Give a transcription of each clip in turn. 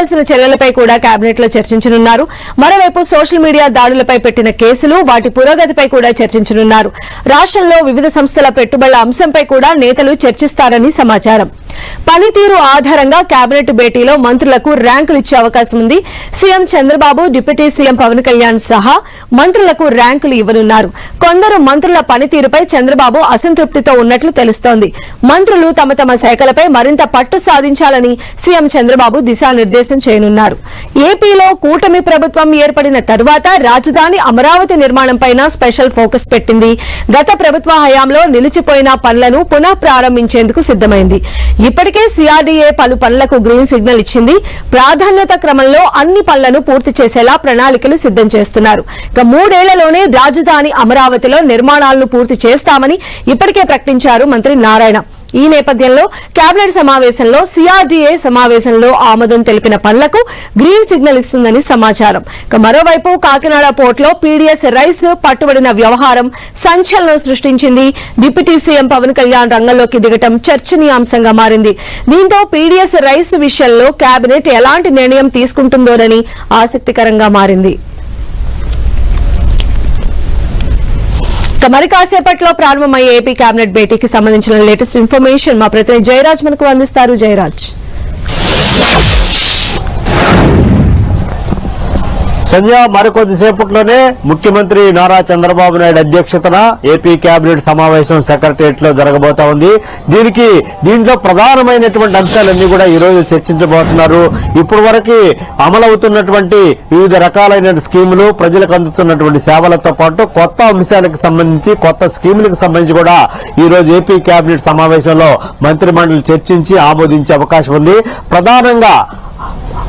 తీసుకోవాల్సిన చర్యలపై కూడా కేబినెట్లో చర్చించనున్నారు. మరోవైపు సోషల్ మీడియా దాడులపై పెట్టిన కేసులు వాటి పురోగతిపై కూడా చర్చించనున్నారు. రాష్ట్రంలో వివిధ సంస్థల పెట్టుబడుల అంశంపై కూడా నేతలు చర్చిస్తారని సమాచారం. పనితీరు ఆధారంగా కేబినెట్ భేటీలో మంత్రులకు ర్యాంకులు ఇచ్చే అవకాశం ఉంది. CM Chandrababu deputy CM Pawan Kalyan సహా మంత్రులకు ర్యాంకులు ఇవ్వనున్నారు. కొందరు మంత్రుల పనితీరుపై చంద్రబాబు అసంతృప్తితో ఉన్నట్లు తెలుస్తోంది. మంత్రులు తమ తమ శాఖలపై మరింత పట్టు సాధించాలని సీఎం చంద్రబాబు దిశానిర్దేశం చేయనున్నారు. ఏపీలో కూటమి ప్రభుత్వం ఏర్పడిన తరువాత రాజధాని అమరావతి నిర్మాణంపై స్పెషల్ ఫోకస్ పెట్టింది. గత ప్రభుత్వ హయాంలో నిలిచిపోయిన పనులను పునః ప్రారంభించేందుకు సిద్దమైంది ఇప్పటికే సిఆర్డీఏ పలు పనులకు గ్రీన్ సిగ్నల్ ఇచ్చింది. ప్రాధాన్యత క్రమంలో అన్ని పనులను పూర్తి చేసేలా ప్రణాళికలు సిద్దం చేస్తున్నారు. ఇక మూడేళ్ళలోనే రాజధాని అమరావతిలో నిర్మాణాలను పూర్తి చేస్తామని ఇప్పటికే ప్రకటించారు మంత్రి నారాయణ. ఈ నేపథ్యంలో కేబినెట్ సమావేశంలో సిఆర్డీఏ సమావేశంలో ఆమోదం తెలిపిన పనులకు గ్రీన్ సిగ్నల్ ఇస్తుందని సమాచారం. మరోవైపు కాకినాడ పోర్టులో పీడీఎస్ రైస్ పట్టుబడిన వ్యవహారం సంచలనం సృష్టించింది. డిప్యూటీ సీఎం పవన్ కళ్యాణ్ రంగంలోకి దిగటం చర్చనీయాంశంగా మారింది. దీంతో పీడీఎస్ రైస్ విషయంలో కేబినెట్ ఎలాంటి నిర్ణయం తీసుకుంటుందోనని ఆసక్తికరంగా మారింది. మరి కాసేపట్లో ప్రారంభమయ్యే ఏపీ కేబినెట్ భేటీకి సంబంధించిన లేటెస్ట్ ఇన్ఫర్మేషన్ మా ప్రతినిధి జయరాజ్ మనకు అందిస్తారు. జయరాజ్. సంధ్య మరికొద్దిసేపట్లోనే ముఖ్యమంత్రి నారా చంద్రబాబు నాయుడు అధ్యక్షతన ఏపీ కేబినెట్ సమావేశం సెక్రటరియట్లో జరగబోతా ఉంది. దీనికి దీంట్లో ప్రధానమైనటువంటి అంశాలన్నీ కూడా ఈ రోజు చర్చించబోతున్నారు. ఇప్పటి వరకు అమలవుతున్నటువంటి వివిధ రకాలైన స్కీములు ప్రజలకు అందుతున్నటువంటి సేవలతో పాటు కొత్త అంశాలకు సంబంధించి కొత్త స్కీములకు సంబంధించి కూడా ఈ రోజు ఏపీ కేబినెట్ సమావేశంలో మంత్రి మండలి చర్చించి ఆమోదించే అవకాశం ఉంది. ప్రధానంగా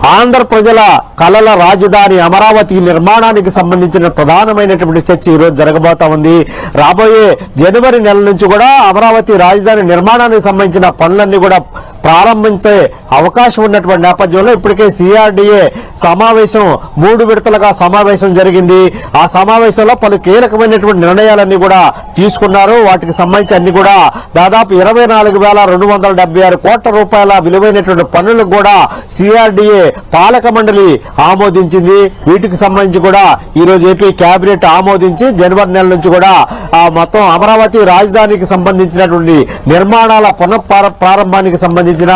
ఆంధ్ర ప్రజల కళల రాజధాని అమరావతి నిర్మాణానికి సంబంధించిన ప్రధానమైనటువంటి చర్చ ఈరోజు రోజు జరగబోతా ఉంది. రాబోయే జనవరి నెల నుంచి కూడా అమరావతి రాజధాని నిర్మాణానికి సంబంధించిన పనులన్నీ కూడా ప్రారంభించే అవకాశం ఉన్నటువంటి నేపథ్యంలో ఇప్పటికే సిఆర్డీఏ సమావేశం మూడు విడతలుగా సమావేశం జరిగింది. ఆ సమావేశంలో పలు కీలకమైనటువంటి నిర్ణయాలన్నీ కూడా తీసుకున్నారు. వాటికి సంబంధించి అన్ని కూడా దాదాపు ఇరవై నాలుగు వేల రెండు వందల డెబ్బై ఆరు కోట్ల రూపాయల విలువైనటువంటి పనులకు కూడా సిఆర్డీఏ పాలక మండలి ఆమోదించింది. వీటికి సంబంధించి కూడా ఈ రోజు ఏపీ కేబినెట్ ఆమోదించి జనవరి నెల నుంచి కూడా ఆ మొత్తం అమరావతి రాజధానికి సంబంధించినటువంటి నిర్మాణాల పునః ప్రారంభానికి సంబంధించిన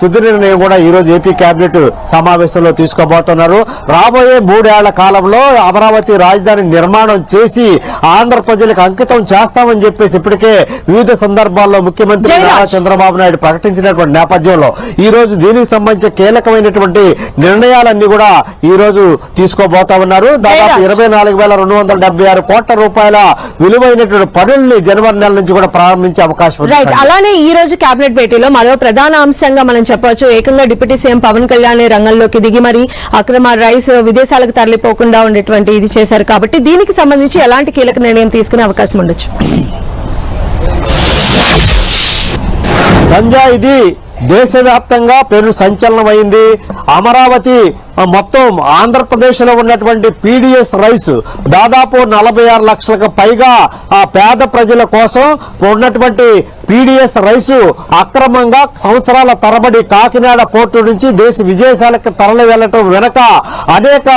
తుది నిర్ణయం కూడా ఈ రోజు ఏపీ కేబినెట్ సమావేశంలో తీసుకోబోతున్నారు. రాబోయే మూడేళ్ళ కాలంలో అమరావతి రాజధాని నిర్మాణం చేసి ఆంధ్ర ప్రజలకు అంకితం చేస్తామని చెప్పేసి ఇప్పటికే వివిధ సందర్భాల్లో ముఖ్యమంత్రి. నారా చంద్రబాబు నాయుడు ప్రకటించినటువంటి నేపథ్యంలో ఈ రోజు దీనికి సంబంధించిన కీలకమైనటువంటి నిర్ణయాలన్నీ కూడా ఈ రోజు తీసుకోబోతా ఉన్నారు. దాదాపు. ఇరవై నాలుగు వేల రెండు వందల డెబ్బై ఆరు కోట్ల రూపాయల విలువైనటువంటి పనుల్ని జనవరి నెల నుంచి కూడా ప్రారంభించే అవకాశం అలానే ఈ రోజు కేబినెట్ భేటీలో మరో ప్రధాన అంశంగా మనం చెప్పొచ్చు ఏకంగా డిప్యూటీ సీఎం పవన్ కళ్యాణ్ రంగంలోకి దిగి మరి అక్రమ రైస్ విదేశాలకు తరలిపోకుండా ఉండేటువంటి ఇది చేశారు. కాబట్టి దీనికి సంబంధించి ఎలాంటి కీలక నిర్ణయం తీసుకునే అవకాశం ఉండొచ్చు. సంజయ్ ఇది దేశవ్యాప్తంగా పెను సంచలనమైంది. అమరావతి మొత్తం ఆంధ్రప్రదేశ్లో ఉన్నటువంటి పీడిఎస్ రైస్ దాదాపు నలభై ఆరు లక్షలకు పైగా ఆ పేద ప్రజల కోసం ఉన్నటువంటి పీడిఎస్ రైసు అక్రమంగా సంవత్సరాల తరబడి కాకినాడ పోర్టు నుంచి దేశ విదేశాలకు తరలి వెళ్ళటం వెనక అనేక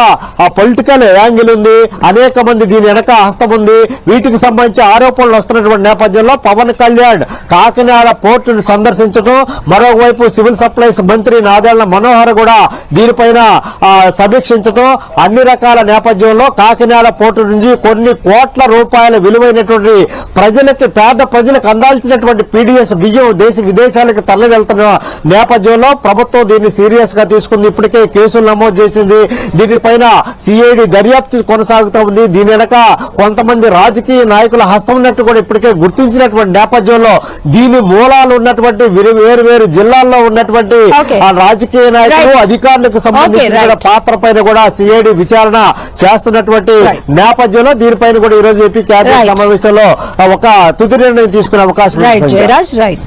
పొలిటికల్ యాంగిల్ ఉంది అనేక మంది దీని వెనక హస్తం ఉంది. వీటికి సంబంధించి ఆరోపణలు వస్తున్నటువంటి నేపథ్యంలో పవన్ కళ్యాణ్ కాకినాడ పోర్టును సందర్శించడం మరోవైపు సివిల్ సప్లైస్ మంత్రి నాదెళ్ళ మనోహర్ కూడా దీనిపైన సమీక్షించడం అన్ని రకాల నేపథ్యంలో కాకినాడ పోర్టు నుంచి కొన్ని కోట్ల రూపాయల విలువైనటువంటి ప్రజలకి పేద ప్రజలకు అందాల్సినటువంటి పీడిఎస్ బియ్యం దేశ విదేశాలకు తరలి వెళ్తున్న నేపథ్యంలో ప్రభుత్వం దీన్ని సీరియస్గా తీసుకుంది. ఇప్పటికే కేసులు నమోదు చేసింది. దీనిపైన సిఐడి దర్యాప్తు కొనసాగుతూ ఉంది. దీని వెనక కొంతమంది రాజకీయ నాయకుల హస్తం ఉన్నట్టు కూడా ఇప్పటికే గుర్తించినటువంటి నేపథ్యంలో దీని మూలాలు ఉన్నటువంటి వేరు వేరు జిల్లాల్లో ఉన్నటువంటి రాజకీయ నాయకులు. అధికారులకు సంబంధించిన Right. పాత్ర పైన కూడా సిఐడి విచారణ చేస్తున్నటువంటి. నేపథ్యంలో దీనిపైన కూడా ఈ రోజు ఏపీ కేబినెట్. సమావేశంలో ఒక తుది నిర్ణయం తీసుకునే అవకాశం రైట్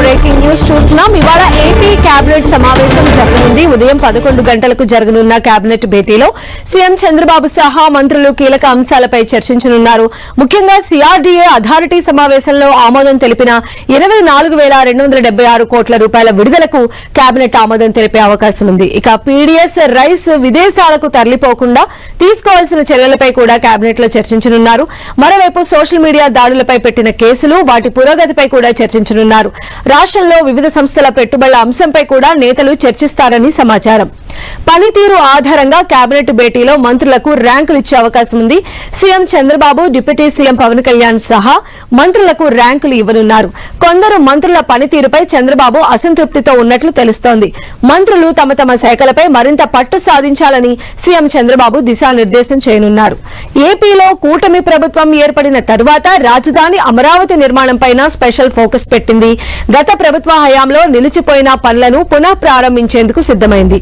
బ్రేకింగ్ న్యూస్ చూస్తున్నాం. ఇవాళ ఏపీ కేబినెట్ సమావేశం జరగనుంది. ఉదయం పదకొండు గంటలకు జరగనున్న కేబినెట్ భేటీలో సీఎం చంద్రబాబు సహా మంత్రులు కీలక అంశాలపై చర్చించనున్నారు. ముఖ్యంగా సిఆర్డీఏ అథారిటీ సమావేశంలో ఆమోదం తెలిపిన ఇరవై నాలుగు వేల రెండు వందల డెబ్బై ఆరు కోట్ల రూపాయల విడుదలకు కేబినెట్ ఆమోదం తెలిపే అవకాశం ఉంది. ఇక పీడీఎస్ రైస్ విదేశాలకు తరలిపోకుండా తీసుకోవాల్సిన చర్యలపై కూడా కేబినెట్లో చర్చించనున్నారు. మరోవైపు సోషల్ మీడియా దాడులపై పెట్టిన కేసులు వాటి పురోగతిపై కూడా చర్చించనున్నారు. రాష్ట్రంలో వివిధ సంస్థల పెట్టుబడుల అంశంపై కూడా నేతలు చర్చిస్తారని సమాచారం. పనితీరు ఆధారంగా కేబినెట్ భేటీలో మంత్రులకు ర్యాంకులు ఇచ్చే అవకాశం ఉంది. CM Chandrababu deputy CM Pawan Kalyan సహా మంత్రులకు ర్యాంకులు ఇవ్వనున్నారు. కొందరు మంత్రుల పనితీరుపై చంద్రబాబు అసంతృప్తితో ఉన్నట్లు తెలుస్తోంది. మంత్రులు తమ తమ శాఖలపై మరింత పట్టు సాధించాలని సీఎం చంద్రబాబు దిశానిర్దేశం చేయనున్నారు. ఏపీలో కూటమి ప్రభుత్వం ఏర్పడిన తర్వాత రాజధాని అమరావతి నిర్మాణంపైన స్పెషల్ ఫోకస్ పెట్టింది. గత ప్రభుత్వ హయాంలో నిలిచిపోయిన పనులను పునః ప్రారంభించేందుకు సిద్దమైంది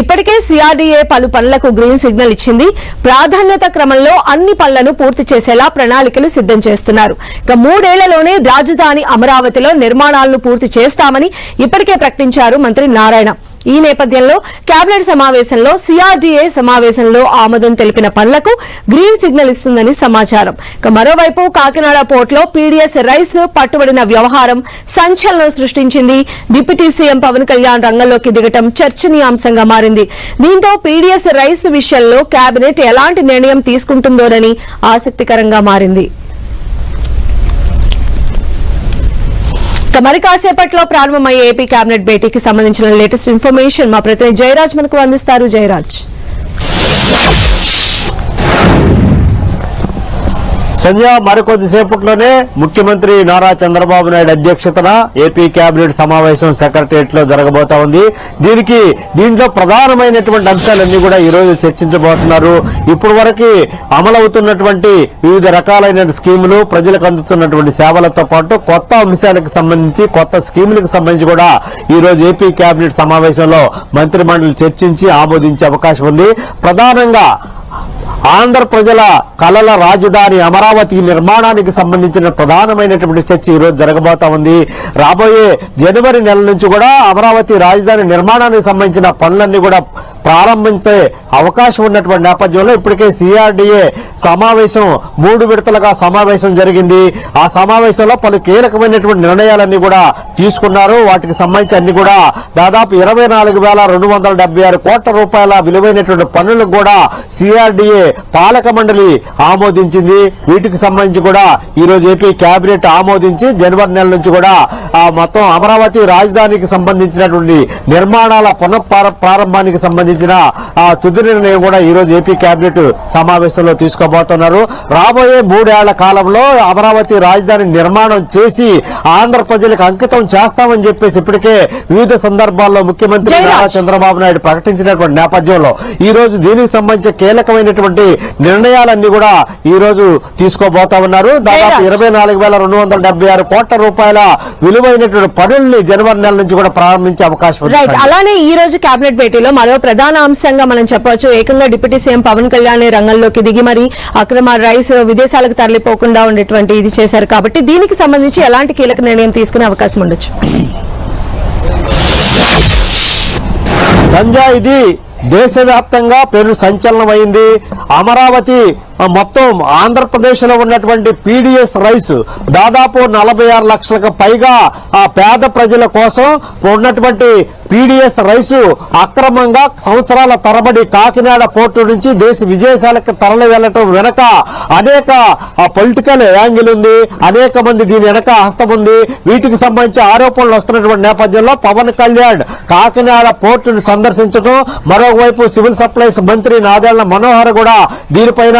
ఇప్పటికే సిఆర్డీఏ పలు పనులకు గ్రీన్ సిగ్నల్ ఇచ్చింది. ప్రాధాన్యత క్రమంలో అన్ని పనులను పూర్తి చేసేలా ప్రణాళికలు సిద్దం చేస్తున్నారు. ఇక మూడేళ్ళలోనే రాజధాని అమరావతిలో నిర్మాణాలను పూర్తి చేస్తామని ఇప్పటికే ప్రకటించారు మంత్రి నారాయణ. ఈ నేపథ్యంలో కేబినెట్ సమావేశంలో సిఆర్డీఏ సమావేశంలో ఆమోదం తెలిపిన పనులకు గ్రీన్ సిగ్నల్ ఇస్తుందని సమాచారం. ఇక మరోవైపు కాకినాడ పోర్టులో పీడీఎస్ రైస్ పట్టుబడిన వ్యవహారం సంచలనం సృష్టించింది. డిప్యూటీ సీఎం పవన్ కళ్యాణ్ రంగంలోకి దిగటం చర్చనీయాంశంగా మారింది. దీంతో పీడీఎస్ రైస్ విషయంలో కేబినెట్ ఎలాంటి నిర్ణయం తీసుకుంటుందోనని ఆసక్తికరంగా మారింది. ఇక మరి కాసేపట్లో ప్రారంభమయ్యే ఏపీ కేబినెట్ భేటీకి సంబంధించిన లేటెస్ట్ ఇన్ఫర్మేషన్ మా ప్రతినిధి జయరాజ్ మనకు అందిస్తారు. జయరాజ్. సంధ్య మరికొద్దిసేపట్లోనే ముఖ్యమంత్రి నారా చంద్రబాబు నాయుడు అధ్యక్షతన ఏపీ కేబినెట్ సమావేశం సెక్రటరియట్లో జరగబోతా ఉంది. దీనికి దీంట్లో ప్రధానమైనటువంటి అంశాలన్నీ కూడా ఈ రోజు చర్చించబోతున్నారు. ఇప్పుడు వరకు అమలవుతున్నటువంటి వివిధ రకాలైన స్కీములు ప్రజలకు అందుతున్నటువంటి సేవలతో పాటు కొత్త అంశాలకు సంబంధించి కొత్త స్కీములకు సంబంధించి కూడా ఈ రోజు ఏపీ కేబినెట్ సమావేశంలో మంత్రి మండలి చర్చించి ఆమోదించే అవకాశం ఉంది. ప్రధానంగా ఆంధ్ర ప్రజల కళల రాజధాని అమరావతి నిర్మాణానికి సంబంధించిన ప్రధానమైనటువంటి చర్చ ఈరోజు రోజు జరగబోతా ఉంది. రాబోయే జనవరి నెల నుంచి కూడా అమరావతి రాజధాని నిర్మాణానికి సంబంధించిన పనులన్నీ కూడా ప్రారంభించే అవకాశం ఉన్నటువంటి నేపథ్యంలో ఇప్పటికే సిఆర్డీఏ సమావేశం మూడు విడతలుగా సమావేశం జరిగింది. ఆ సమావేశంలో పలు కీలకమైనటువంటి నిర్ణయాలన్నీ కూడా తీసుకున్నారు. వాటికి సంబంధించి అన్ని కూడా దాదాపు ఇరవై నాలుగు వేల రెండు వందల ఆరు కోట్ల రూపాయల విలువైనటువంటి పనులకు కూడా సిఆర్డీఏ పాలక మండలి ఆమోదించింది వీటికి సంబంధించి కూడా ఈ రోజు ఏపీ కేబినెట్ ఆమోదించి జనవరి నెల నుంచి కూడా ఆ మొత్తం అమరావతి రాజధానికి సంబంధించినటువంటి నిర్మాణాల పునః ప్రారంభానికి సంబంధించిన ఆ తుది నిర్ణయం కూడా ఈ రోజు ఏపీ కేబినెట్ సమావేశంలో తీసుకోబోతున్నారు రాబోయే మూడేళ్ళ కాలంలో అమరావతి రాజధాని నిర్మాణం చేసి ఆంధ్ర ప్రజలకు అంకితం చేస్తామని చెప్పేసి ఇప్పటికే వివిధ సందర్భాల్లో ముఖ్యమంత్రి. నారా చంద్రబాబు నాయుడు ప్రకటించినటువంటి నేపథ్యంలో ఈ రోజు దీనికి సంబంధించిన కీలకమైనటువంటి నిర్ణయాలన్నీ కూడా ఈ రోజు తీసుకోబోతా ఉన్నారు. దాదాపు. ఇరవై నాలుగు వేల రెండు వందల డెబ్బై ఆరు కోట్ల రూపాయల విలువైనటువంటి పనుల్ని జనవరి నెల నుంచి కూడా ప్రారంభించే అవకాశం ఉంది. అలానే ఈ రోజు కేబినెట్ భేటీలో మరో ప్రధాన అంశంగా మనం చెప్పవచ్చు. ఏకంగా డిప్యూటీ సీఎం పవన్ కళ్యాణ్ రంగంలోకి దిగి మరి అక్రమ రైస్ విదేశాలకు తరలిపోకుండా ఉండేటువంటి ఇది చేశారు కాబట్టి దీనికి సంబంధించి ఎలాంటి కీలక నిర్ణయం తీసుకునే అవకాశం ఉండొచ్చు. సంజయ్ ఇది దేశవ్యాప్తంగా పేరు సంచలనమైంది అమరావతి మొత్తం ఆంధ్రప్రదేశ్లో ఉన్నటువంటి పీడిఎస్ రైస్ దాదాపు నలభై ఆరు లక్షలకు పైగా ఆ పేద ప్రజల కోసం ఉన్నటువంటి పీడిఎస్ రైసు అక్రమంగా సంవత్సరాల తరబడి కాకినాడ పోర్టు నుంచి దేశ విదేశాలకు తరలి వెళ్ళటం వెనక అనేక పొలిటికల్ యాంగిల్ ఉంది అనేక మంది దీని వెనక హస్తం ఉంది. వీటికి సంబంధించి ఆరోపణలు వస్తున్నటువంటి నేపథ్యంలో పవన్ కళ్యాణ్ కాకినాడ పోర్టును సందర్శించడం మరోవైపు సివిల్ సప్లైస్ మంత్రి నాదెళ్ళ మనోహర్ కూడా దీనిపైన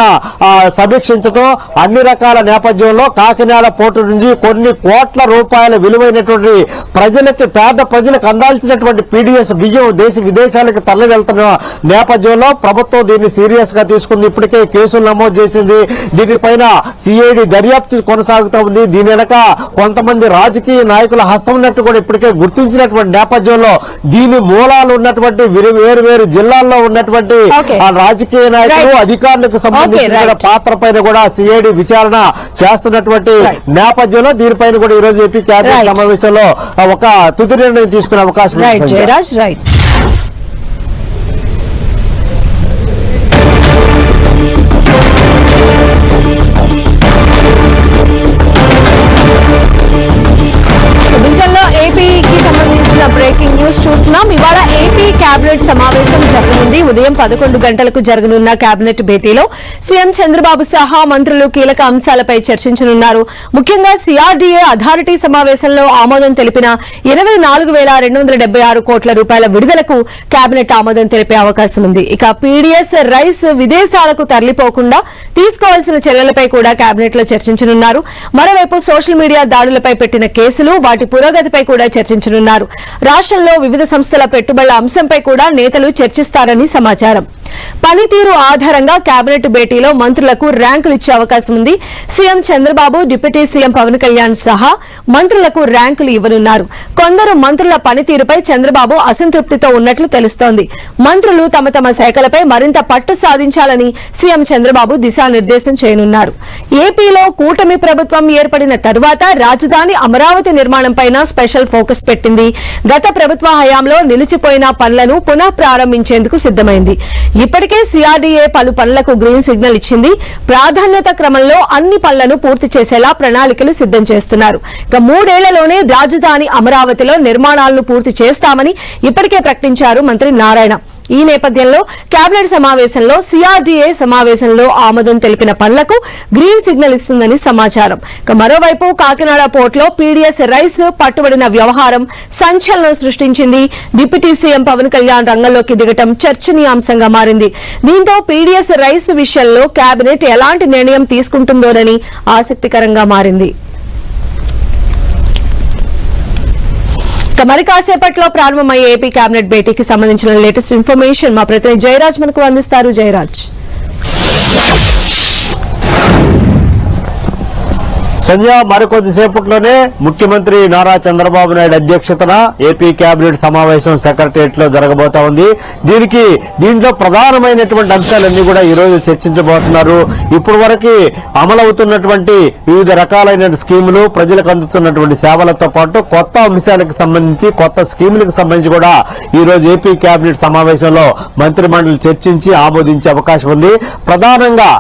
సమీక్షించడం అన్ని రకాల నేపథ్యంలో కాకినాడ పోర్టు నుంచి కొన్ని కోట్ల రూపాయల విలువైనటువంటి ప్రజలకి పేద ప్రజలకు అందాల్సినటువంటి పీడిఎస్ బియ్యం దేశ విదేశాలకు తరలి వెళ్తున్న నేపథ్యంలో ప్రభుత్వం దీన్ని సీరియస్గా తీసుకుంది. ఇప్పటికే కేసులు నమోదు చేసింది. దీనిపైన సిఐడి దర్యాప్తు కొనసాగుతూ ఉంది. దీని వెనక కొంతమంది రాజకీయ నాయకుల హస్తం ఉన్నట్టు కూడా ఇప్పటికే గుర్తించినటువంటి నేపథ్యంలో దీని మూలాలు ఉన్నటువంటి విరు- వేరు జిల్లాల్లో ఉన్నటువంటి రాజకీయ నాయకులు. అధికారులకు సంబంధించిన అధికారుల పాత్ర పైన కూడా సిఐడి విచారణ చేస్తున్నటువంటి నేపథ్యంలో దీనిపైన కూడా ఈ రోజు ఏపీ కేబినెట్ సమావేశంలో ఒక తుది నిర్ణయం తీసుకునే అవకాశం రైట్ బ్రేకింగ్ న్యూస్ చూస్తున్నాం. ఇవాళ కేబినెట్ సమావేశం జరగనుంది. ఉదయం పదకొండు గంటలకు జరగనున్న కేబినెట్ భేటీలో సీఎం చంద్రబాబు సహా మంత్రులు కీలక అంశాలపై చర్చించనున్నారు. ముఖ్యంగా సిఆర్డీఏ అథారిటీ సమావేశంలో ఆమోదం తెలిపిన ఇరవై నాలుగు వేల రెండు వందల ఆరు కోట్ల రూపాయల విడుదలకు కేబినెట్ ఆమోదం తెలిపే అవకాశం ఉంది. ఇక పీడీఎస్ రైస్ విదేశాలకు తరలిపోకుండా తీసుకోవాల్సిన చర్యలపై కూడా కేబినెట్లో చర్చించనున్నారు. మరోవైపు సోషల్ మీడియా దాడులపై పెట్టిన కేసులు వాటి పురోగతిపై కూడా చర్చించనున్నారు. రాష్ట్రంలో వివిధ సంస్థల పెట్టుబడుల అంశంపై కూడా నేతలు చర్చిస్తారని సమాచారం. పనితీరు ఆధారంగా కేబినెట్ భేటీలో మంత్రులకు ర్యాంకులు ఇచ్చే అవకాశం ఉంది. CM Chandrababu deputy CM Pawan Kalyan సహా మంత్రులకు ర్యాంకులు ఇవ్వనున్నారు. కొందరు మంత్రుల పనితీరుపై చంద్రబాబు అసంతృప్తితో ఉన్నట్లు తెలుస్తోంది. మంత్రులు తమ తమ శాఖలపై మరింత పట్టు సాధించాలని సీఎం చంద్రబాబు దిశానిర్దేశం చేయనున్నారు. ఏపీలో కూటమి ప్రభుత్వం ఏర్పడిన తర్వాత రాజధాని అమరావతి నిర్మాణంపైన స్పెషల్ ఫోకస్ పెట్టింది. గత ప్రభుత్వ హయాంలో నిలిచిపోయిన పనులను పునః ప్రారంభించేందుకు సిద్దమైంది ఇప్పటికే సిఆర్డీఏ పలు పనులకు గ్రీన్ సిగ్నల్ ఇచ్చింది. ప్రాధాన్యత క్రమంలో అన్ని పనులను పూర్తి చేసేలా ప్రణాళికలు సిద్దం చేస్తున్నారు. ఇక మూడేళ్ళలోనే రాజధాని అమరావతిలో నిర్మాణాలను పూర్తి చేస్తామని ఇప్పటికే ప్రకటించారు మంత్రి నారాయణ. ఈ నేపథ్యంలో కేబినెట్ సమావేశంలో సిఆర్డీఏ సమావేశంలో ఆమోదం తెలిపిన పనులకు గ్రీన్ సిగ్నల్ ఇస్తుందని సమాచారం. ఇక మరోవైపు కాకినాడ పోర్టులో పీడీఎస్ రైస్ పట్టుబడిన వ్యవహారం సంచలనం సృష్టించింది. డిప్యూటీ సీఎం పవన్ కళ్యాణ్ రంగంలోకి దిగటం చర్చనీయాంశంగా మారింది. దీంతో పీడీఎస్ రైస్ విషయంలో కేబినెట్ ఎలాంటి నిర్ణయం తీసుకుంటుందోనని ఆసక్తికరంగా మారింది. ఇక మరి కాసేపట్లో ప్రారంభమయ్యే ఏపీ కేబినెట్ భేటీకి సంబంధించిన లేటెస్ట్ ఇన్ఫర్మేషన్ మా ప్రతినిధి జయరాజ్ మనకు అందిస్తారు. జయరాజ్. సంధ్య మరికొద్దిసేపట్లోనే ముఖ్యమంత్రి నారా చంద్రబాబు నాయుడు అధ్యక్షతన ఏపీ కేబినెట్ సమావేశం సెక్రటరియట్లో జరగబోతా ఉంది. దీనికి దీంట్లో ప్రధానమైనటువంటి అంశాలన్నీ కూడా ఈ రోజు చర్చించబోతున్నారు. ఇప్పటి వరకు అమలవుతున్నటువంటి వివిధ రకాలైన స్కీములు ప్రజలకు అందుతున్నటువంటి సేవలతో పాటు కొత్త అంశాలకు సంబంధించి కొత్త స్కీములకు సంబంధించి కూడా ఈ రోజు ఏపీ కేబినెట్ సమావేశంలో మంత్రిమండలి చర్చించి ఆమోదించే అవకాశం ఉంది. ప్రధానంగా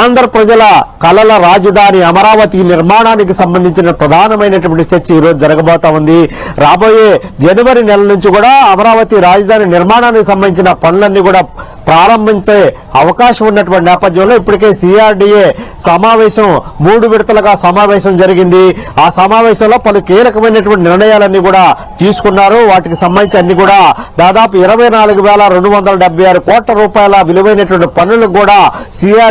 ఆంధ్ర ప్రజల కలల రాజధాని అమరావతి నిర్మాణానికి సంబంధించిన ప్రధానమైనటువంటి చర్చ ఈరోజు రోజు జరగబోతా ఉంది. రాబోయే జనవరి నెల నుంచి కూడా అమరావతి రాజధాని నిర్మాణానికి సంబంధించిన పనులన్నీ కూడా ప్రారంభించే అవకాశం ఉన్నటువంటి నేపథ్యంలో ఇప్పటికే సిఆర్డీఏ సమావేశం మూడు విడతలుగా సమావేశం జరిగింది. ఆ సమావేశంలో పలు కీలకమైనటువంటి నిర్ణయాలన్నీ కూడా తీసుకున్నారు. వాటికి సంబంధించి అన్ని కూడా దాదాపు ఇరవై నాలుగు వేల రెండు వందల ఆరు కోట్ల రూపాయల విలువైనటువంటి పనులకు కూడా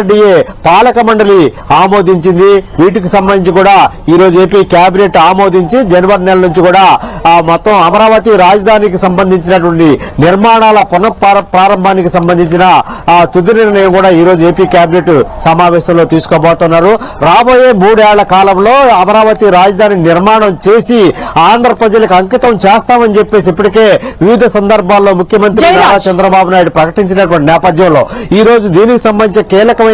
సిఆర్డీఏ పాలక మండలి ఆమోదించింది వీటికి సంబంధించి కూడా ఈ రోజు ఏపీ కేబినెట్ ఆమోదించి జనవరి నెల నుంచి కూడా ఆ మొత్తం అమరావతి రాజధానికి సంబంధించినటువంటి నిర్మాణాల పునః ప్రారంభానికి సంబంధించిన ఆ తుది నిర్ణయం కూడా ఈ రోజు ఏపీ కేబినెట్ సమావేశంలో తీసుకోబోతున్నారు రాబోయే మూడేళ్ళ కాలంలో అమరావతి రాజధాని నిర్మాణం చేసి ఆంధ్ర ప్రజలకు అంకితం చేస్తామని చెప్పేసి ఇప్పటికే వివిధ సందర్భాల్లో ముఖ్యమంత్రి. నారా చంద్రబాబు నాయుడు ప్రకటించినటువంటి నేపథ్యంలో ఈ రోజు దీనికి సంబంధించి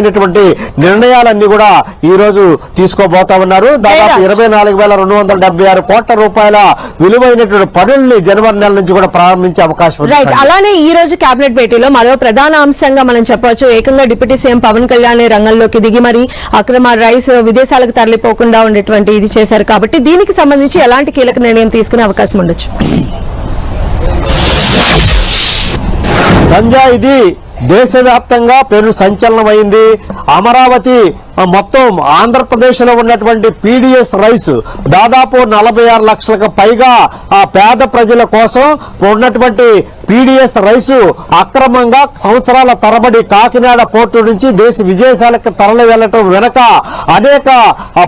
కీలకమైనటువంటి నిర్ణయాలన్నీ కూడా ఈ రోజు తీసుకోబోతా ఉన్నారు. దాదాపు. ఇరవై నాలుగు వేల రెండు వందల డెబ్బై ఆరు కోట్ల రూపాయల విలువైనటువంటి పనుల్ని జనవరి నెల నుంచి కూడా ప్రారంభించే అవకాశం రైట్ అలానే ఈ రోజు కేబినెట్ భేటీలో మరో ప్రధాన అంశంగా మనం చెప్పవచ్చు. ఏకంగా డిప్యూటీ సీఎం పవన్ కళ్యాణ్ రంగంలోకి దిగి మరి అక్రమ రైస్ విదేశాలకు తరలిపోకుండా ఉండేటువంటి ఇది చేశారు కాబట్టి దీనికి సంబంధించి ఎలాంటి కీలక నిర్ణయం తీసుకునే అవకాశం ఉండొచ్చు. సంజయ్ ఇది దేశవ్యాప్తంగా పేరు సంచలనమైంది. అమరావతి మొత్తం ఆంధ్రప్రదేశ్లో ఉన్నటువంటి పీడిఎస్ రైస్ దాదాపు నలభై ఆరు లక్షలకు పైగా ఆ పేద ప్రజల కోసం ఉన్నటువంటి పీడిఎస్ రైసు అక్రమంగా సంవత్సరాల తరబడి కాకినాడ పోర్టు నుంచి దేశ విదేశాలకు తరలి వెళ్ళటం వెనక అనేక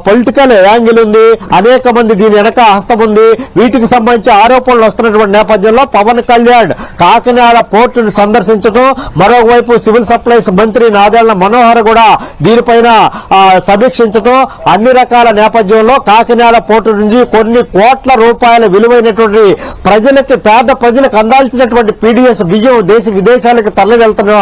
పొలిటికల్ యాంగిల్ ఉంది అనేక మంది దీని వెనక హస్తం ఉంది. వీటికి సంబంధించి ఆరోపణలు వస్తున్నటువంటి నేపథ్యంలో పవన్ కళ్యాణ్ కాకినాడ పోర్టును సందర్శించడం మరోవైపు సివిల్ సప్లైస్ మంత్రి నాదెళ్ళ మనోహర్ కూడా దీనిపైన సమీక్షించడం అన్ని రకాల నేపథ్యంలో కాకినాడ పోర్టు నుంచి కొన్ని కోట్ల రూపాయల విలువైనటువంటి ప్రజలకి పేద ప్రజలకు అందాల్సినటువంటి పీడిఎస్ బియ్యం దేశ విదేశాలకు తరలి వెళ్తున్న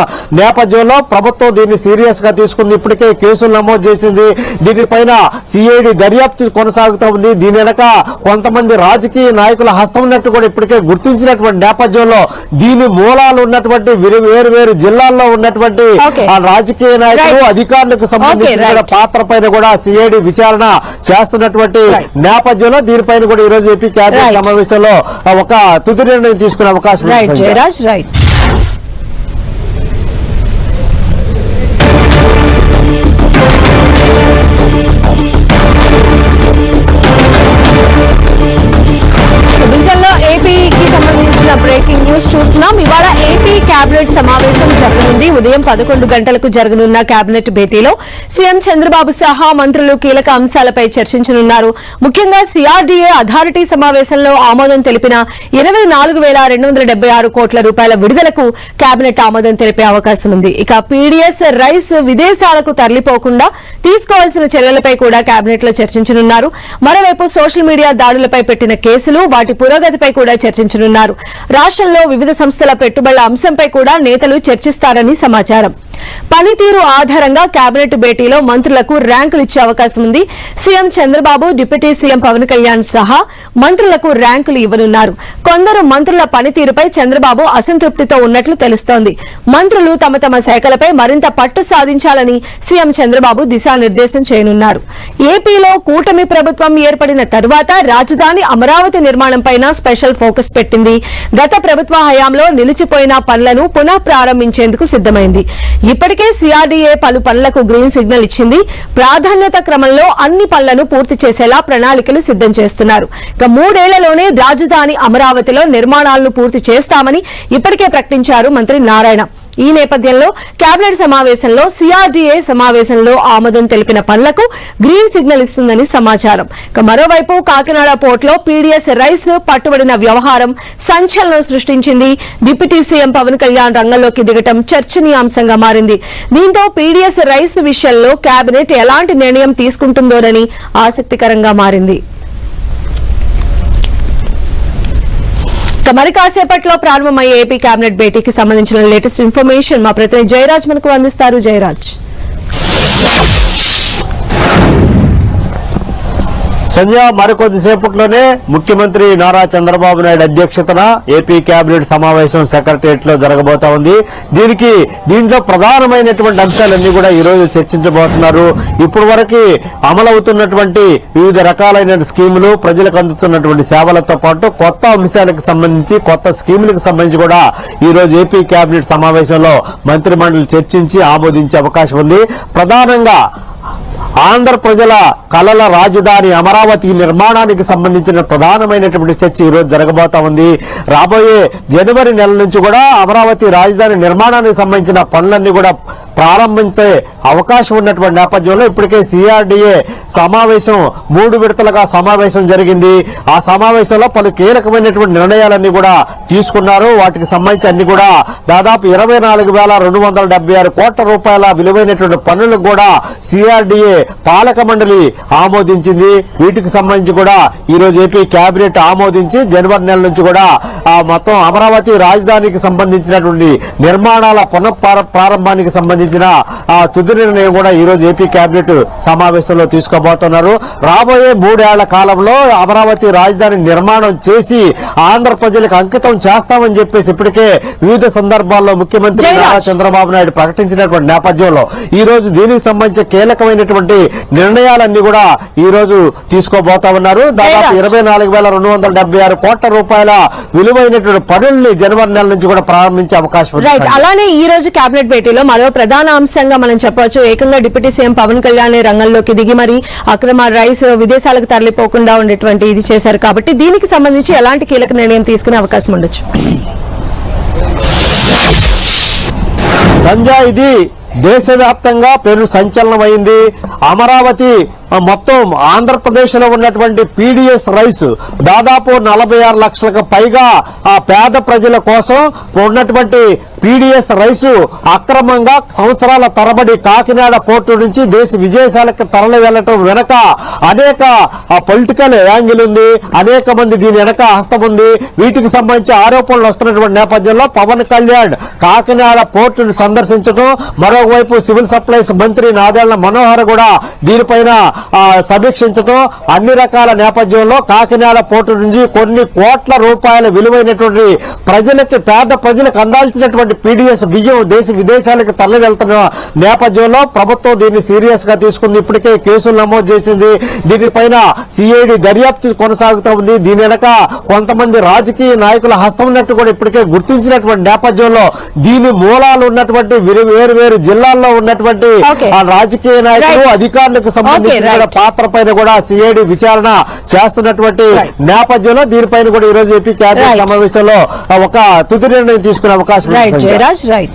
నేపథ్యంలో ప్రభుత్వం దీన్ని సీరియస్గా తీసుకుంది ఇప్పటికే కేసులు నమోదు చేసింది దీనిపైన సిఐడి దర్యాప్తు కొనసాగుతూ ఉంది దీని వెనక కొంతమంది రాజకీయ నాయకుల హస్తం ఉన్నట్టు కూడా ఇప్పటికే గుర్తించినటువంటి నేపథ్యంలో దీని మూలాలు ఉన్నటువంటి వేరు వేరు జిల్లాల్లో ఉన్నటువంటి రాజకీయ నాయకులు. అధికారులకు సంబంధించిన. పాత్ర పైన కూడా సిఐడి విచారణ చేస్తున్నటువంటి నేపథ్యంలో దీనిపైన కూడా ఈ రోజు ఏపీ కేబినెట్ సమావేశంలో ఒక తుది నిర్ణయం తీసుకునే అవకాశం రైట్ బ్రేకింగ్ న్యూస్ చూస్తున్నాం. ఇవాళ ఏపీ కేబినెట్ సమావేశం జరగనుంది. ఉదయం పదకొండు గంటలకు జరగనున్న కేబినెట్ భేటీలో సీఎం చంద్రబాబు సహా మంత్రులు కీలక అంశాలపై చర్చించనున్నారు. ముఖ్యంగా సిఆర్డీఏ అథారిటీ సమావేశంలో ఆమోదం తెలిపిన ఇరవై నాలుగు వేల రెండు వందల ఆరు కోట్ల రూపాయల విడుదలకు కేబినెట్ ఆమోదం తెలిపే అవకాశం ఉంది. ఇక పీడీఎస్ రైస్ విదేశాలకు తరలిపోకుండా తీసుకోవాల్సిన చర్యలపై కూడా కేబినెట్లో చర్చించనున్నారు. మరోవైపు సోషల్ మీడియా దాడులపై పెట్టిన కేసులు వాటి పురోగతిపై కూడా చర్చించనున్నారు. రాష్ట్రంలో వివిధ సంస్థల పెట్టుబడి అంశంపై కూడా నేతలు చర్చిస్తారని సమాచారం. పనితీరు ఆధారంగా కేబినెట్ భేటీలో మంత్రులకు ర్యాంకులు ఇచ్చే అవకాశం ఉంది. CM Chandrababu deputy CM Pawan Kalyan సహా మంత్రులకు ర్యాంకులు ఇవ్వనున్నారు. కొందరు మంత్రుల పనితీరుపై చంద్రబాబు అసంతృప్తితో ఉన్నట్లు తెలుస్తోంది. మంత్రులు తమ తమ శాఖలపై మరింత పట్టు సాధించాలని సీఎం చంద్రబాబు దిశానిర్దేశం చేయనున్నారు. ఏపీలో కూటమి ప్రభుత్వం ఏర్పడిన తరువాత రాజధాని అమరావతి నిర్మాణంపైన స్పెషల్ ఫోకస్ పెట్టింది. గత ప్రభుత్వ హయాంలో నిలిచిపోయిన పనులను పునః ప్రారంభించేందుకు సిద్దమైంది ఇప్పటికే సిఆర్డీఏ పలు పనులకు గ్రీన్ సిగ్నల్ ఇచ్చింది. ప్రాధాన్యత క్రమంలో అన్ని పనులను పూర్తి చేసేలా ప్రణాళికలు సిద్దం చేస్తున్నారు. ఇక మూడేళ్ళలోనే రాజధాని అమరావతిలో నిర్మాణాలను పూర్తి చేస్తామని ఇప్పటికే ప్రకటించారు మంత్రి నారాయణ. ఈ నేపథ్యంలో కేబినెట్ సమావేశంలో సిఆర్డీఏ సమావేశంలో ఆమోదం తెలిపిన పనులకు గ్రీన్ సిగ్నల్ ఇస్తుందని సమాచారం. ఇక మరోవైపు కాకినాడ పోర్టులో పీడీఎస్ రైస్ పట్టుబడిన వ్యవహారం సంచలనం సృష్టించింది. డిప్యూటీ సీఎం పవన్ కళ్యాణ్ రంగంలోకి దిగటం చర్చనీయాంశంగా మారింది. దీంతో పీడీఎస్ రైస్ విషయంలో కేబినెట్ ఎలాంటి నిర్ణయం తీసుకుంటుందోనని ఆసక్తికరంగా మారింది. మరి కాసేపట్లో ప్రారంభమయ్యే ఏపీ కేబినెట్ భేటీకి సంబంధించిన లేటెస్ట్ ఇన్ఫర్మేషన్ మా ప్రతినిధి జయరాజ్ మనకు అందిస్తారు. జయరాజ్. సంధ్య మరికొద్దిసేపట్లోనే ముఖ్యమంత్రి నారా చంద్రబాబు నాయుడు అధ్యక్షతన ఏపీ కేబినెట్ సమావేశం సెక్రటరియట్లో జరగబోతా ఉంది. దీనికి దీంట్లో ప్రధానమైనటువంటి అంశాలన్నీ కూడా ఈ రోజు చర్చించబోతున్నారు. ఇప్పుడు వరకు అమలవుతున్నటువంటి వివిధ రకాలైన స్కీములు ప్రజలకు అందుతున్నటువంటి సేవలతో పాటు కొత్త అంశాలకు సంబంధించి కొత్త స్కీములకు సంబంధించి కూడా ఈ రోజు ఏపీ కేబినెట్ సమావేశంలో మంత్రి మండలి చర్చించి ఆమోదించే అవకాశం ఉంది. ప్రధానంగా ఆంధ్ర ప్రజల కలల రాజధాని అమరావతి నిర్మాణానికి సంబంధించిన ప్రధానమైనటువంటి చర్చ ఈరోజు జరగబోతా ఉంది. రాబోయే జనవరి నెల నుంచి కూడా అమరావతి రాజధాని నిర్మాణానికి సంబంధించిన పనులన్నీ కూడా ప్రారంభించే అవకాశం ఉన్నటువంటి నేపథ్యంలో ఇప్పటికే సిఆర్డీఏ సమావేశం మూడు విడతలుగా సమావేశం జరిగింది. ఆ సమావేశంలో పలు కీలకమైనటువంటి నిర్ణయాలన్నీ కూడా తీసుకున్నారు. వాటికి సంబంధించి అన్ని కూడా దాదాపు ఇరవై నాలుగు వేల రెండు వందల ఆరు కోట్ల రూపాయల విలువైనటువంటి పనులకు కూడా సిఆర్డీఏ పాలక మండలి ఆమోదించింది. వీటికి సంబంధించి కూడా ఈ రోజు ఏపీ కేబినెట్ ఆమోదించి జనవరి నెల నుంచి కూడా ఆ మొత్తం అమరావతి రాజధానికి సంబంధించినటువంటి నిర్మాణాల పునః ప్రారంభానికి సంబంధించిన ఆ తుది నిర్ణయం కూడా ఈ రోజు ఏపీ కేబినెట్ సమావేశంలో తీసుకోబోతున్నారు రాబోయే మూడేళ్ళ కాలంలో అమరావతి రాజధాని నిర్మాణం చేసి ఆంధ్ర ప్రజలకు అంకితం చేస్తామని చెప్పేసి ఇప్పటికే వివిధ సందర్భాల్లో ముఖ్యమంత్రి. నారా చంద్రబాబు నాయుడు ప్రకటించినటువంటి నేపథ్యంలో ఈ రోజు దీనికి సంబంధించిన కీలకమైనటువంటి నిర్ణయాలన్నీ కూడా ఈ రోజు తీసుకోబోతా ఉన్నారు దాదాపు. ఇరవై నాలుగు వేల రెండు వందల డెబ్బై ఆరు కోట్ల రూపాయల విలువైనటువంటి పనుల్ని జనవరి నెల నుంచి కూడా ప్రారంభించే అవకాశం ఉంది. అలానే ఈ రోజు కేబినెట్ భేటీలో మరో ప్రధాన అంశంగా మనం చెప్పవచ్చు. ఏకంగా డిప్యూటీ సీఎం పవన్ కళ్యాణ్ రంగంలోకి దిగి మరి అక్రమ రైస్ విదేశాలకు తరలిపోకుండా ఉండేటువంటి ఇది చేశారు. కాబట్టి దీనికి సంబంధించి ఎలాంటి కీలక నిర్ణయం తీసుకునే అవకాశం ఉండొచ్చు. సంజయ్ ఇది దేశవ్యాప్తంగా పేరు సంచలనమైంది. అమరావతి మొత్తం ఆంధ్రప్రదేశ్లో ఉన్నటువంటి పీడిఎస్ రైస్ దాదాపు నలభై ఆరు లక్షలకు పైగా ఆ పేద ప్రజల కోసం ఉన్నటువంటి పీడిఎస్ రైసు అక్రమంగా సంవత్సరాల తరబడి కాకినాడ పోర్టు నుంచి దేశ విదేశాలకు తరలి వెళ్ళటం వెనక అనేక పొలిటికల్ యాంగిల్ ఉంది అనేక మంది దీని వెనక హస్తం ఉంది. వీటికి సంబంధించి ఆరోపణలు వస్తున్నటువంటి నేపథ్యంలో పవన్ కళ్యాణ్ కాకినాడ పోర్టును సందర్శించడం మరోవైపు సివిల్ సప్లైస్ మంత్రి నాదేళ్ళ మనోహర్ కూడా దీనిపైన సమీక్షించడం అన్ని రకాల నేపథ్యంలో కాకినాడ పోర్టు నుంచి కొన్ని కోట్ల రూపాయల విలువైనటువంటి ప్రజలకి పేద ప్రజలకు అందాల్సినటువంటి పీడిఎస్ బియ్యం దేశ విదేశాలకు తరలి వెళ్తున్న నేపథ్యంలో ప్రభుత్వం దీన్ని సీరియస్గా తీసుకుంది. ఇప్పటికే కేసులు నమోదు చేసింది. దీనిపైన సిఐడి దర్యాప్తు కొనసాగుతూ ఉంది. దీని వెనక కొంతమంది రాజకీయ నాయకుల హస్తం ఉన్నట్టు కూడా ఇప్పటికే గుర్తించినటువంటి నేపథ్యంలో దీని మూలాలు ఉన్నటువంటి వేరు వేరు జిల్లాల్లో ఉన్నటువంటి రాజకీయ నాయకులు. అధికారులకు సంబంధించిన కూడా. పాత్ర పైన కూడా సిఐడి విచారణ చేస్తున్నటువంటి. నేపథ్యంలో దీనిపైన కూడా ఈ రోజు ఏపీ కేబినెట్ Right. సమావేశంలో ఒక తుది నిర్ణయం తీసుకునే అవకాశం రైట్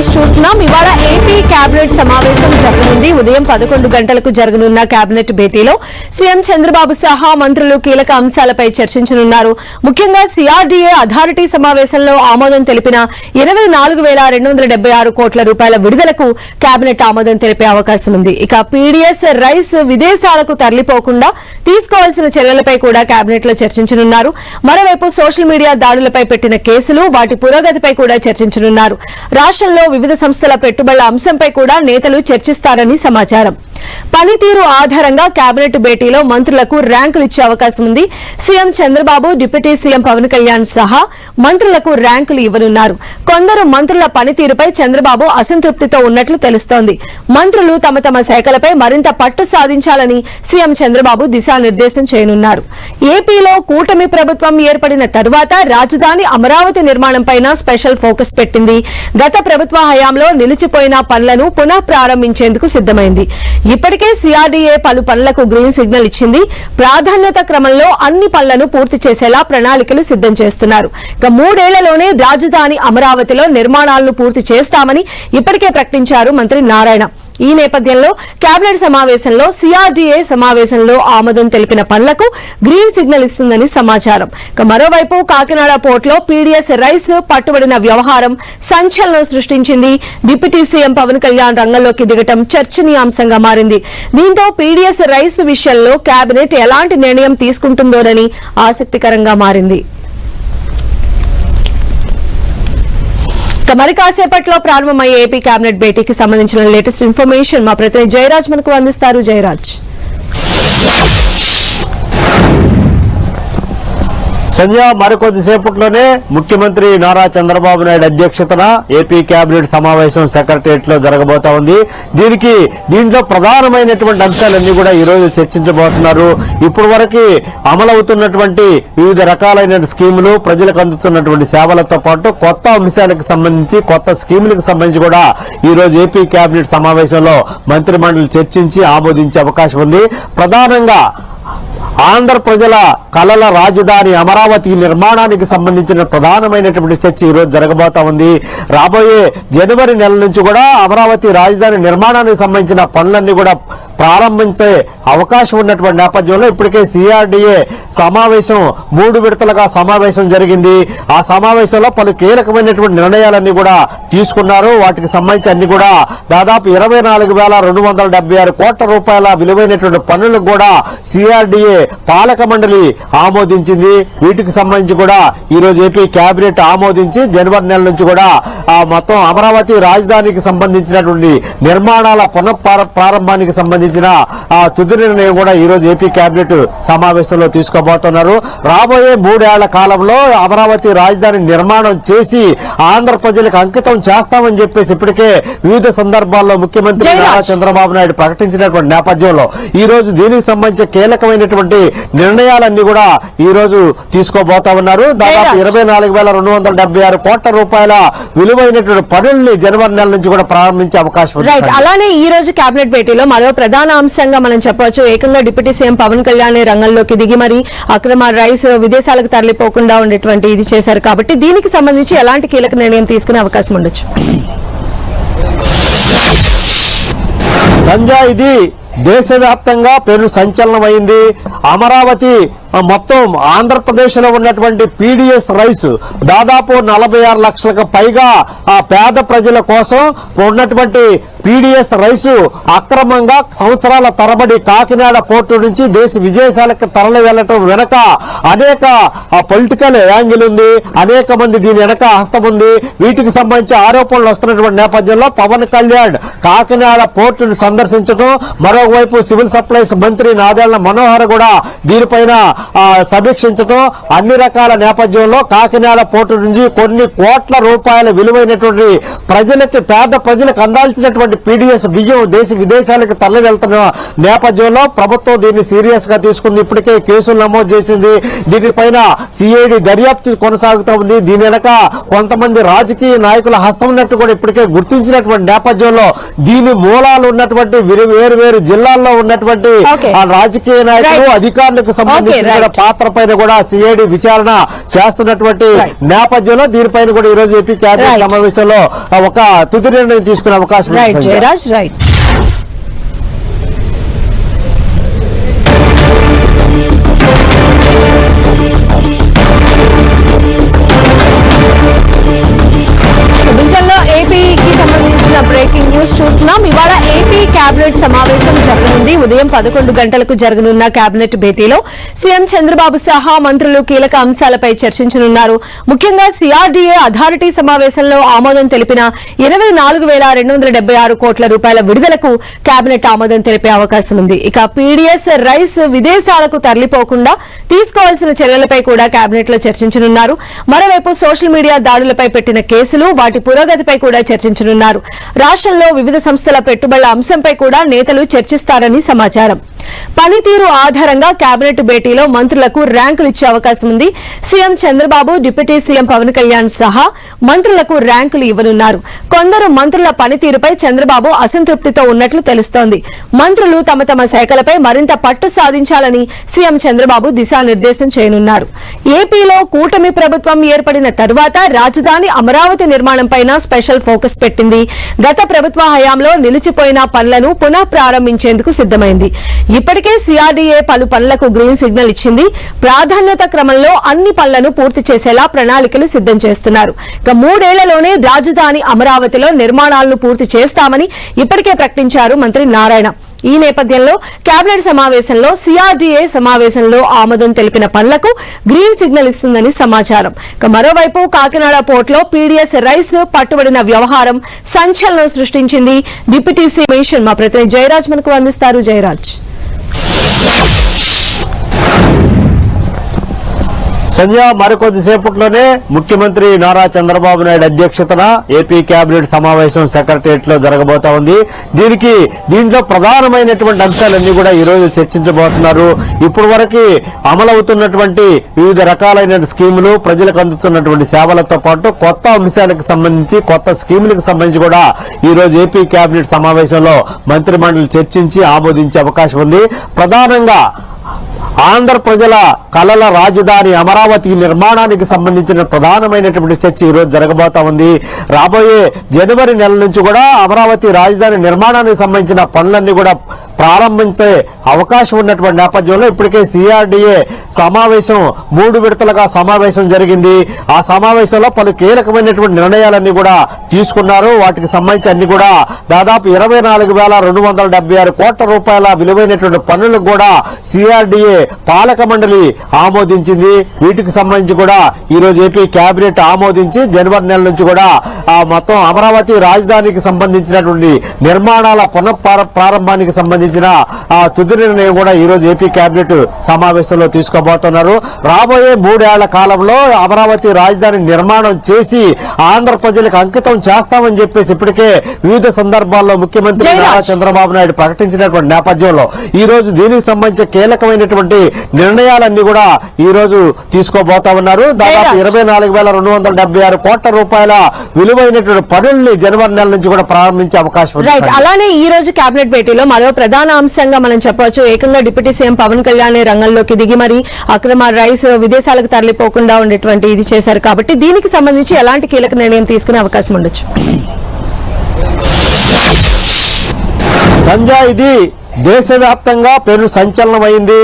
న్యూస్ చూస్తున్నాం. ఇవాళ ఏపీ కేబినెట్ సమావేశం జరగనుంది. ఉదయం పదకొండు గంటలకు జరగనున్న కేబినెట్ భేటీలో సీఎం చంద్రబాబు సహా మంత్రులు కీలక అంశాలపై చర్చించనున్నారు. ముఖ్యంగా సిఆర్డీఏ అథారిటీ సమావేశంలో ఆమోదం తెలిపిన ఇరవై నాలుగు వేల రెండు వందల ఆరు కోట్ల రూపాయల విడుదలకు కేబినెట్ ఆమోదం తెలిపే అవకాశం ఉంది. ఇక పీడీఎస్ రైస్ విదేశాలకు తరలిపోకుండా తీసుకోవాల్సిన చర్యలపై కూడా కేబినెట్లో చర్చించనున్నారు. మరోవైపు సోషల్ మీడియా దాడులపై పెట్టిన కేసులు వాటి పురోగతిపై కూడా చర్చించనున్నారు. రాష్ట్రంలో వివిధ సంస్థల పెట్టుబడుల అంశంపై కూడా నేతలు చర్చిస్తారని సమాచారం. పనితీరు ఆధారంగా కేబినెట్ భేటీలో మంత్రులకు ర్యాంకులు ఇచ్చే అవకాశం ఉంది. CM Chandrababu deputy CM Pawan Kalyan సహా మంత్రులకు ర్యాంకులు ఇవ్వనున్నారు. కొందరు మంత్రుల పనితీరుపై చంద్రబాబు అసంతృప్తితో ఉన్నట్లు తెలుస్తోంది. మంత్రులు తమ తమ శాఖలపై మరింత పట్టు సాధించాలని సీఎం చంద్రబాబు దిశానిర్దేశం చేయనున్నారు. ఏపీలో కూటమి ప్రభుత్వం ఏర్పడిన తర్వాత రాజధాని అమరావతి నిర్మాణంపైన స్పెషల్ ఫోకస్ పెట్టింది. గత ప్రభుత్వ హయాంలో నిలిచిపోయిన పనులను పునః ప్రారంభించేందుకు సిద్దమైంది ఇప్పటికే సిఆర్డీఏ పలు పనులకు గ్రీన్ సిగ్నల్ ఇచ్చింది. ప్రాధాన్యత క్రమంలో అన్ని పనులను పూర్తి చేసేలా ప్రణాళికలు సిద్దం చేస్తున్నారు. ఇక మూడేళ్ళలోనే రాజధాని అమరావతిలో నిర్మాణాలను పూర్తి చేస్తామని ఇప్పటికే ప్రకటించారు మంత్రి నారాయణ. ఈ నేపథ్యంలో కేబినెట్ సమావేశంలో సిఆర్డీఏ సమావేశంలో ఆమోదం తెలిపిన పనులకు గ్రీన్ సిగ్నల్ ఇస్తుందని సమాచారం. ఇక మరోవైపు కాకినాడ పోర్టులో పీడీఎస్ రైస్ పట్టుబడిన వ్యవహారం సంచలనం సృష్టించింది. డిప్యూటీ సీఎం పవన్ కళ్యాణ్ రంగంలోకి దిగటం చర్చనీయాంశంగా మారింది. దీంతో పీడీఎస్ రైస్ విషయంలో కేబినెట్ ఎలాంటి నిర్ణయం తీసుకుంటుందోనని ఆసక్తికరంగా మారింది. ఇక మరి కాసేపట్లో ప్రారంభమయ్యే ఏపీ కేబినెట్ భేటీకి సంబంధించిన లేటెస్ట్ ఇన్ఫర్మేషన్ మా ప్రతినిధి జయరాజ్ మనకు అందిస్తారు. జయరాజ్. సంధ్య మరికొద్ది సేపట్లోనే ముఖ్యమంత్రి నారా చంద్రబాబు నాయుడు అధ్యక్షతన ఏపీ కేబినెట్ సమావేశం సెక్రటరియట్లో జరగబోతా ఉంది. దీనికి దీంట్లో ప్రధానమైనటువంటి అంశాలన్నీ కూడా ఈ రోజు చర్చించబోతున్నారు. ఇప్పటి వరకు అమలవుతున్నటువంటి వివిధ రకాలైన స్కీములు ప్రజలకు అందుతున్నటువంటి సేవలతో పాటు కొత్త అంశాలకు సంబంధించి కొత్త స్కీములకు సంబంధించి కూడా ఈ రోజు ఏపీ కేబినెట్ సమావేశంలో మంత్రి మండలి చర్చించి ఆమోదించే అవకాశం ఉంది. ప్రధానంగా ఆంధ్ర ప్రజల కళల రాజధాని అమరావతి నిర్మాణానికి సంబంధించిన ప్రధానమైనటువంటి చర్చ ఈరోజు రోజు జరగబోతా ఉంది. రాబోయే జనవరి నెల నుంచి కూడా అమరావతి రాజధాని నిర్మాణానికి సంబంధించిన పనులన్నీ కూడా ప్రారంభించే అవకాశం ఉన్నటువంటి నేపథ్యంలో ఇప్పటికే సిఆర్డీఏ సమావేశం మూడు విడతలుగా సమావేశం జరిగింది. ఆ సమావేశంలో పలు కీలకమైనటువంటి నిర్ణయాలన్నీ కూడా తీసుకున్నారు. వాటికి సంబంధించి అన్ని కూడా దాదాపు ఇరవై నాలుగు వేల రెండు వందల డెబ్బై ఆరు కోట్ల రూపాయల విలువైనటువంటి పనులకు కూడా సిఆర్డీఏ పాలక మండలి ఆమోదించింది. వీటికి సంబంధించి కూడా ఈ రోజు ఏపీ కేబినెట్ ఆమోదించి జనవరి నెల నుంచి కూడా ఆ మొత్తం అమరావతి రాజధానికి సంబంధించినటువంటి నిర్మాణాల పునః ప్రారంభానికి సంబంధించిన ఆ తుది నిర్ణయం కూడా ఈ రోజు ఏపీ కేబినెట్ సమావేశంలో తీసుకోబోతున్నారు. రాబోయే మూడేళ్ళ కాలంలో అమరావతి రాజధాని నిర్మాణం చేసి ఆంధ్ర ప్రజలకు అంకితం చేస్తామని చెప్పేసి ఇప్పటికే వివిధ సందర్భాల్లో ముఖ్యమంత్రి. నారా చంద్రబాబు నాయుడు ప్రకటించినటువంటి నేపథ్యంలో ఈ రోజు దీనికి సంబంధించిన కీలకమైనటువంటి నిర్ణయాలన్నీ కూడా ఈ రోజు తీసుకోబోతా ఉన్నారు. దాదాపు. ఇరవై నాలుగు వేల రెండు వందల డెబ్బై ఆరు కోట్ల రూపాయల విలువైనటువంటి పనుల్ని జనవరి నెల నుంచి కూడా ప్రారంభించే అవకాశం ఉంది. అలానే ఈ రోజు కేబినెట్ భేటీలో మరో ప్రధాన అంశంగా మనం చెప్పవచ్చు. ఏకంగా డిప్యూటీ సీఎం పవన్ కళ్యాణ్ రంగంలోకి దిగి మరి అక్రమ రైస్ విదేశాలకు తరలిపోకుండా ఉండేటువంటి ఇది చేశారు కాబట్టి దీనికి సంబంధించి ఎలాంటి కీలక నిర్ణయం తీసుకునే అవకాశం ఉండొచ్చు. సంజయ్ ఇది దేశవ్యాప్తంగా పేరు సంచలనమైంది. అమరావతి మొత్తం ఆంధ్రప్రదేశ్లో ఉన్నటువంటి పీడిఎస్ రైస్ దాదాపు నలభై ఆరు లక్షలకు పైగా ఆ పేద ప్రజల కోసం ఉన్నటువంటి పీడిఎస్ రైసు అక్రమంగా సంవత్సరాల తరబడి కాకినాడ పోర్టు నుంచి దేశ విదేశాలకు తరలి వెళ్ళటం వెనక అనేక పొలిటికల్ యాంగిల్ ఉంది. అనేక మంది దీని వెనక హస్తం ఉంది. వీటికి సంబంధించి ఆరోపణలు వస్తున్నటువంటి నేపథ్యంలో పవన్ కళ్యాణ్ కాకినాడ పోర్టును సందర్శించడం మరో మరోవైపు వైపు సివిల్ సప్లైస్ మంత్రి నాదెళ్ళ మనోహర్ కూడా దీనిపైన సమీక్షించడం అన్ని రకాల నేపథ్యంలో కాకినాడ పోర్టు నుంచి కొన్ని కోట్ల రూపాయల విలువైనటువంటి ప్రజలకి పేద ప్రజలకు అందాల్సినటువంటి పీడిఎస్ బియ్యం దేశ విదేశాలకు తరలి వెళ్తున్న నేపథ్యంలో ప్రభుత్వం దీన్ని సీరియస్గా తీసుకుంది. ఇప్పటికే కేసులు నమోదు చేసింది. దీనిపైన సిఐడి దర్యాప్తు కొనసాగుతూ ఉంది. దీని వెనక కొంతమంది రాజకీయ నాయకుల హస్తం ఉన్నట్టు కూడా ఇప్పటికే గుర్తించినటువంటి నేపథ్యంలో దీని మూలాలు ఉన్నటువంటి వేరు వేరు జిల్లాల్లో ఉన్నటువంటి రాజకీయ నాయకులు. అధికారులకు సంబంధించిన. పాత్ర పైన కూడా సిఐడి విచారణ చేస్తున్నటువంటి. నేపథ్యంలో దీనిపైన కూడా ఈ రోజు ఏపీ కేబినెట్. సమావేశంలో ఒక తుది నిర్ణయం తీసుకునే అవకాశం రైట్ కేబినెట్ సమావేశం జరగనుంది. ఉదయం పదకొండు గంటలకు జరగనున్న కేబినెట్ భేటీలో సీఎం చంద్రబాబు సహా మంత్రులు కీలక అంశాలపై చర్చించనున్నారు. ముఖ్యంగా సిఆర్డీఏ అథారిటీ సమావేశంలో ఆమోదం తెలిపిన ఇరవై నాలుగు వేల రెండు వందల ఆరు కోట్ల రూపాయల విడుదలకు కేబినెట్ ఆమోదం తెలిపే అవకాశం ఉంది. ఇక పీడీఎస్ రైస్ విదేశాలకు తరలిపోకుండా తీసుకోవాల్సిన చర్యలపై కూడా కేబినెట్లో చర్చించనున్నారు. మరోవైపు సోషల్ మీడియా దాడులపై పెట్టిన కేసులు వాటి పురోగతిపై కూడా చర్చించనున్నారు. రాష్ట్రంలో వివిధ సంస్థల పెట్టుబడుల అంశంపై కూడా నేతలు చర్చిస్తారని సమాచారం. పనితీరు ఆధారంగా కేబినెట్ భేటీలో మంత్రులకు ర్యాంకులు ఇచ్చే అవకాశం ఉంది. CM Chandrababu deputy CM Pawan Kalyan సహా మంత్రులకు ర్యాంకులు ఇవ్వనున్నారు. కొందరు మంత్రుల పనితీరుపై చంద్రబాబు అసంతృప్తితో ఉన్నట్లు తెలుస్తోంది. మంత్రులు తమ తమ శాఖలపై మరింత పట్టు సాధించాలని సీఎం చంద్రబాబు దిశానిర్దేశం చేయనున్నారు. ఏపీలో కూటమి ప్రభుత్వం ఏర్పడిన తర్వాత రాజధాని అమరావతి నిర్మాణంపైన స్పెషల్ ఫోకస్ పెట్టింది. గత ప్రభుత్వ హయాంలో నిలిచిపోయిన పనులను పునః ప్రారంభించేందుకు సిద్దమైంది ఇప్పటికే సిఆర్డీఏ పలు పనులకు గ్రీన్ సిగ్నల్ ఇచ్చింది. ప్రాధాన్యత క్రమంలో అన్ని పనులను పూర్తి చేసేలా ప్రణాళికలు సిద్దం చేస్తున్నారు. ఇక మూడేళ్ళలోనే రాజధాని అమరావతిలో నిర్మాణాలను పూర్తి చేస్తామని ఇప్పటికే ప్రకటించారు మంత్రి నారాయణ. ఈ నేపథ్యంలో కేబినెట్ సమావేశంలో సిఆర్డీఏ సమావేశంలో ఆమోదం తెలిపిన పనులకు గ్రీన్ సిగ్నల్ ఇస్తుందని సమాచారం. మరోవైపు కాకినాడ పోర్టులో పీడీఎస్ రైస్ పట్టుబడిన వ్యవహారం సంచలనం సృష్టించింది. డిప్యూటీ మిషన్ మా ప్రతినిధి జయరాజ్ మనకు అందిస్తారు. జయరాజ్. Let's go. సంధ్య మరికొద్దిసేపట్లోనే ముఖ్యమంత్రి నారా చంద్రబాబు నాయుడు అధ్యక్షతన ఏపీ కేబినెట్ సమావేశం సెక్రటరియట్లో జరగబోతా ఉంది. దీనికి దీంట్లో ప్రధానమైనటువంటి అంశాలన్నీ కూడా ఈ రోజు చర్చించబోతున్నారు. ఇప్పటి వరకు అమలవుతున్నటువంటి వివిధ రకాలైన స్కీములు ప్రజలకు అందుతున్నటువంటి సేవలతో పాటు కొత్త అంశాలకు సంబంధించి కొత్త స్కీములకు సంబంధించి కూడా ఈ రోజు ఏపీ కేబినెట్ సమావేశంలో మంత్రిమండలి చర్చించి ఆమోదించే అవకాశం ఉంది. ప్రధానంగా ఆంధ్ర ప్రజల కళల రాజధాని అమరావతి నిర్మాణానికి సంబంధించిన ప్రధానమైనటువంటి చర్చ ఈరోజు రోజు జరగబోతా ఉంది. రాబోయే జనవరి నెల నుంచి కూడా అమరావతి రాజధాని నిర్మాణానికి సంబంధించిన పనులన్నీ కూడా ప్రారంభించే అవకాశం ఉన్నటువంటి నేపథ్యంలో ఇప్పటికే సిఆర్డీఏ సమావేశం మూడు విడతలుగా సమావేశం జరిగింది. ఆ సమావేశంలో పలు కీలకమైనటువంటి నిర్ణయాలన్నీ కూడా తీసుకున్నారు. వాటికి సంబంధించి అన్ని కూడా దాదాపు ఇరవై నాలుగు వేల రెండు వందల ఆరు కోట్ల రూపాయల విలువైనటువంటి పనులకు కూడా సిఆర్డీఏ పాలక మండలి ఆమోదించింది వీటికి సంబంధించి కూడా ఈ రోజు ఏపీ కేబినెట్ ఆమోదించి జనవరి నెల నుంచి కూడా ఆ మొత్తం అమరావతి రాజధానికి సంబంధించినటువంటి నిర్మాణాల పునః ప్రారంభానికి సంబంధించిన ఆ తుది నిర్ణయం కూడా ఈ రోజు ఏపీ కేబినెట్ సమావేశంలో తీసుకోబోతున్నారు రాబోయే మూడేళ్ళ కాలంలో అమరావతి రాజధాని నిర్మాణం చేసి ఆంధ్ర ప్రజలకు అంకితం చేస్తామని చెప్పేసి ఇప్పటికే వివిధ సందర్భాల్లో ముఖ్యమంత్రి. నారా చంద్రబాబు నాయుడు ప్రకటించినటువంటి నేపథ్యంలో ఈ రోజు దీనికి సంబంధించిన కీలకమైనటువంటి నిర్ణయాలన్నీ కూడా ఈ రోజు తీసుకోబోతా ఉన్నారు. దాదాపు. ఇరవై నాలుగు వేల రెండు వందల డెబ్బై ఆరు కోట్ల రూపాయల విలువైనటువంటి పనుల్ని జనవరి నెల నుంచి కూడా ప్రారంభించే అవకాశం ఉంది. అలానే ఈ రోజు కేబినెట్ భేటీలో మరో ప్రధాన అంశంగా మనం చెప్పవచ్చు. ఏకంగా డిప్యూటీ సీఎం పవన్ కళ్యాణ్ రంగంలోకి దిగి మరి అక్రమ రైస్ విదేశాలకు తరలిపోకుండా ఉండేటువంటి ఇది చేశారు కాబట్టి దీనికి సంబంధించి ఎలాంటి కీలక నిర్ణయం తీసుకునే అవకాశం ఉండొచ్చు. సంజయ్ ఇది దేశవ్యాప్తంగా పేరు సంచలనమైంది.